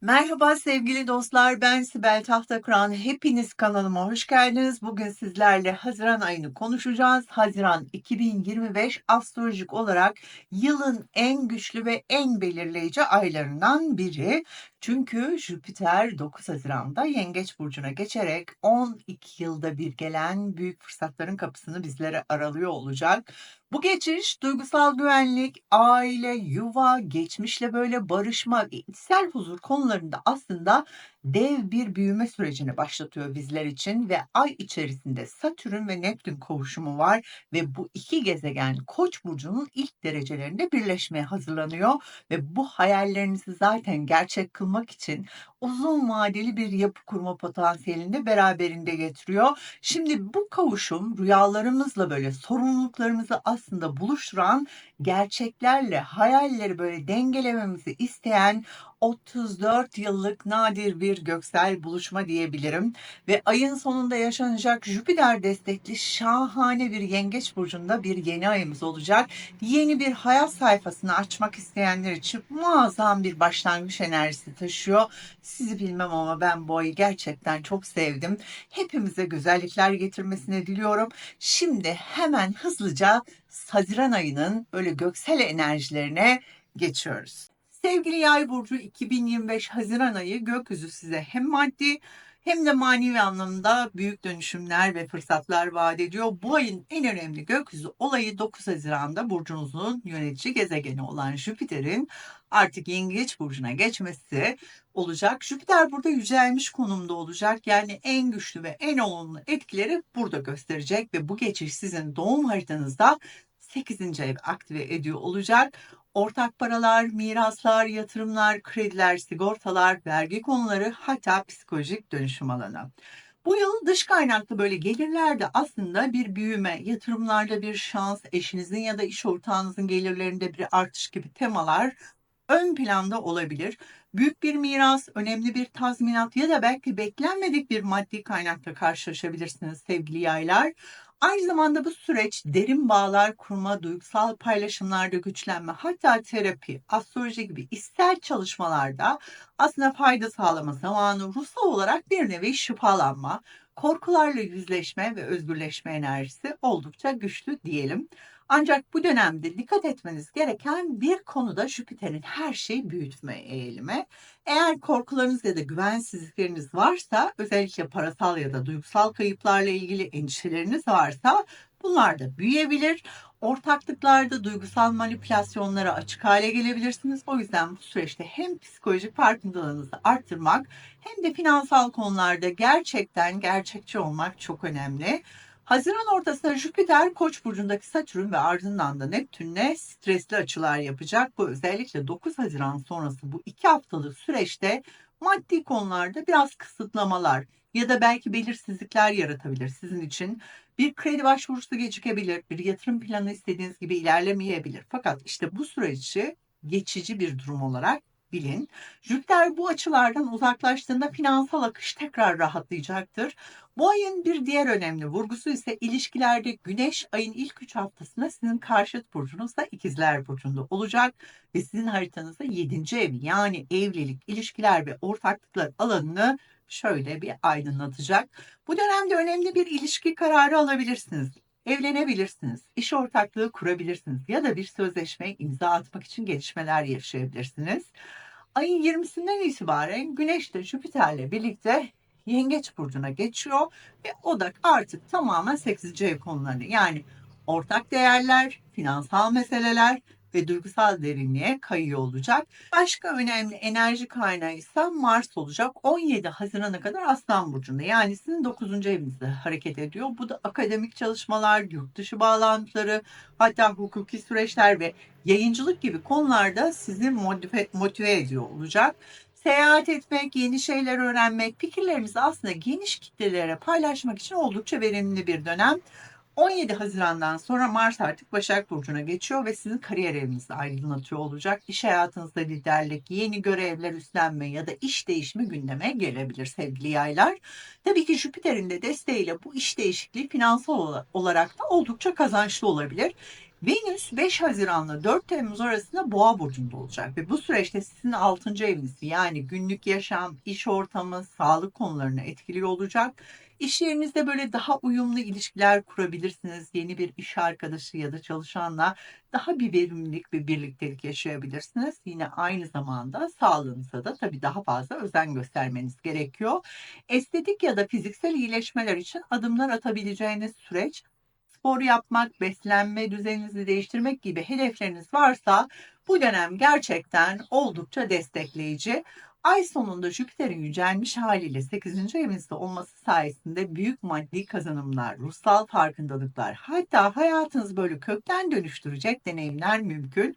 Merhaba sevgili dostlar, ben Sibel Tahtakıran. Hepiniz kanalıma hoş geldiniz. Bugün sizlerle Haziran ayını konuşacağız. Haziran 2025 astrolojik olarak yılın en güçlü ve en belirleyici aylarından biri. Çünkü Jüpiter 9 Haziran'da Yengeç Burcu'na geçerek 12 yılda bir gelen büyük fırsatların kapısını bizlere aralıyor olacak. Bu geçiş duygusal güvenlik, aile, yuva, geçmişle böyle barışma içsel huzur konularında aslında dev bir büyüme sürecini başlatıyor bizler için ve ay içerisinde Satürn ve Neptün kavuşumu var ve bu iki gezegen Koç burcunun ilk derecelerinde birleşmeye hazırlanıyor ve bu hayallerinizi zaten gerçek kılmak için uzun vadeli bir yapı kurma potansiyelini de beraberinde getiriyor. Şimdi bu kavuşum rüyalarımızla böyle sorumluluklarımızı aslında buluşturan gerçeklerle hayalleri böyle dengelememizi isteyen 34 yıllık nadir bir göksel buluşma diyebilirim ve ayın sonunda yaşanacak Jüpiter destekli şahane bir yengeç burcunda bir yeni ayımız olacak. Yeni bir hayat sayfasını açmak isteyenler için muazzam bir başlangıç enerjisi taşıyor. Sizi bilmem ama ben bu ayı gerçekten çok sevdim. Hepimize güzellikler getirmesini diliyorum. Şimdi hemen hızlıca Haziran ayının böyle göksel enerjilerine geçiyoruz. Sevgili Yay burcu 2025 Haziran ayı gökyüzü size hem maddi hem de manevi anlamda büyük dönüşümler ve fırsatlar vaat ediyor. Bu ayın en önemli gökyüzü olayı 9 Haziran'da burcunuzun yönetici gezegeni olan Jüpiter'in artık Yengeç burcuna geçmesi olacak. Jüpiter burada yücelmiş konumda olacak. Yani en güçlü ve en olumlu etkileri burada gösterecek ve bu geçiş sizin doğum haritanızda 8. ev aktive ediyor olacak. Ortak paralar, miraslar, yatırımlar, krediler, sigortalar, vergi konuları hatta psikolojik dönüşüm alanı. Bu yıl dış kaynaklı böyle gelirlerde aslında bir büyüme, yatırımlarda bir şans, eşinizin ya da iş ortağınızın gelirlerinde bir artış gibi temalar ön planda olabilir. Büyük bir miras, önemli bir tazminat ya da belki beklenmedik bir maddi kaynakla karşılaşabilirsiniz sevgili yaylar. Aynı zamanda bu süreç derin bağlar kurma, duygusal paylaşımlarda güçlenme, hatta terapi, astroloji gibi ister çalışmalarda aslında fayda sağlama zamanı ruhsal olarak bir nevi şifalanma, korkularla yüzleşme ve özgürleşme enerjisi oldukça güçlü diyelim. Ancak bu dönemde dikkat etmeniz gereken bir konuda Jüpiter'in her şeyi büyütme eğilimi. Eğer korkularınız ya da güvensizlikleriniz varsa, özellikle parasal ya da duygusal kayıplarla ilgili endişeleriniz varsa bunlar da büyüyebilir. Ortaklıklarda duygusal manipülasyonlara açık hale gelebilirsiniz. O yüzden bu süreçte hem psikolojik farkındalığınızı arttırmak hem de finansal konularda gerçekten gerçekçi olmak çok önemli. Haziran ortasında Jüpiter Koç burcundaki Satürn ve ardından da Neptün'le stresli açılar yapacak. Bu özellikle 9 Haziran sonrası bu iki haftalık süreçte maddi konularda biraz kısıtlamalar ya da belki belirsizlikler yaratabilir sizin için. Bir kredi başvurusu gecikebilir, bir yatırım planı istediğiniz gibi ilerlemeyebilir. Fakat işte bu süreci geçici bir durum olarak bilin. Jüpiter bu açılardan uzaklaştığında finansal akış tekrar rahatlayacaktır. Bu ayın bir diğer önemli vurgusu ise ilişkilerde Güneş ayın ilk 3 haftasında sizin karşıt burcunuzda ikizler burcunda olacak ve sizin haritanızda 7. ev yani evlilik, ilişkiler ve ortaklıklar alanını şöyle bir aydınlatacak. Bu dönemde önemli bir ilişki kararı alabilirsiniz. Evlenebilirsiniz, iş ortaklığı kurabilirsiniz ya da bir sözleşmeye imza atmak için gelişmeler yaşayabilirsiniz. Ayın 20'sinden itibaren Güneş de Jüpiter'le birlikte Yengeç burcuna geçiyor ve o da artık tamamen 8. ev konularını yani ortak değerler, finansal meseleler ve duygusal derinliğe kayıyor olacak. Başka önemli enerji kaynağı ise Mars olacak. 17 Haziran'a kadar Aslan Burcu'nda yani sizin 9. evinizde hareket ediyor. Bu da akademik çalışmalar, yurt dışı bağlantıları, hatta hukuki süreçler ve yayıncılık gibi konularda sizi motive, motive ediyor olacak seyahat etmek, yeni şeyler öğrenmek, fikirlerimizi aslında geniş kitlelere paylaşmak için oldukça verimli bir dönem. 17 Haziran'dan sonra Mars artık Başak Burcu'na geçiyor ve sizin kariyer evinizi aydınlatıyor olacak. İş hayatınızda liderlik, yeni görevler üstlenme ya da iş değişimi gündeme gelebilir sevgili yaylar. Tabii ki Jüpiter'in de desteğiyle bu iş değişikliği finansal olarak da oldukça kazançlı olabilir. Venüs 5 Haziran'la 4 Temmuz arasında Boğa burcunda olacak ve bu süreçte sizin 6. eviniz yani günlük yaşam, iş ortamı, sağlık konularını etkiliyor olacak. İş yerinizde böyle daha uyumlu ilişkiler kurabilirsiniz. Yeni bir iş arkadaşı ya da çalışanla daha bir verimlilik ve birliktelik yaşayabilirsiniz. Yine aynı zamanda sağlığınıza da tabii daha fazla özen göstermeniz gerekiyor. Estetik ya da fiziksel iyileşmeler için adımlar atabileceğiniz süreç spor yapmak, beslenme düzeninizi değiştirmek gibi hedefleriniz varsa bu dönem gerçekten oldukça destekleyici. Ay sonunda Jüpiter'in yücelmiş haliyle 8. evinizde olması sayesinde büyük maddi kazanımlar, ruhsal farkındalıklar, hatta hayatınızı böyle kökten dönüştürecek deneyimler mümkün.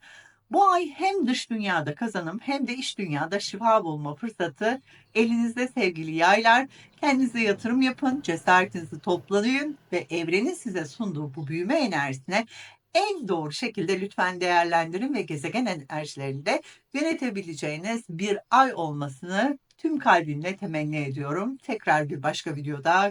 Bu ay hem dış dünyada kazanım hem de iç dünyada şifa bulma fırsatı elinizde sevgili yaylar. Kendinize yatırım yapın, cesaretinizi toplayın ve evrenin size sunduğu bu büyüme enerjisine en doğru şekilde lütfen değerlendirin ve gezegen enerjilerini de yönetebileceğiniz bir ay olmasını tüm kalbimle temenni ediyorum. Tekrar bir başka videoda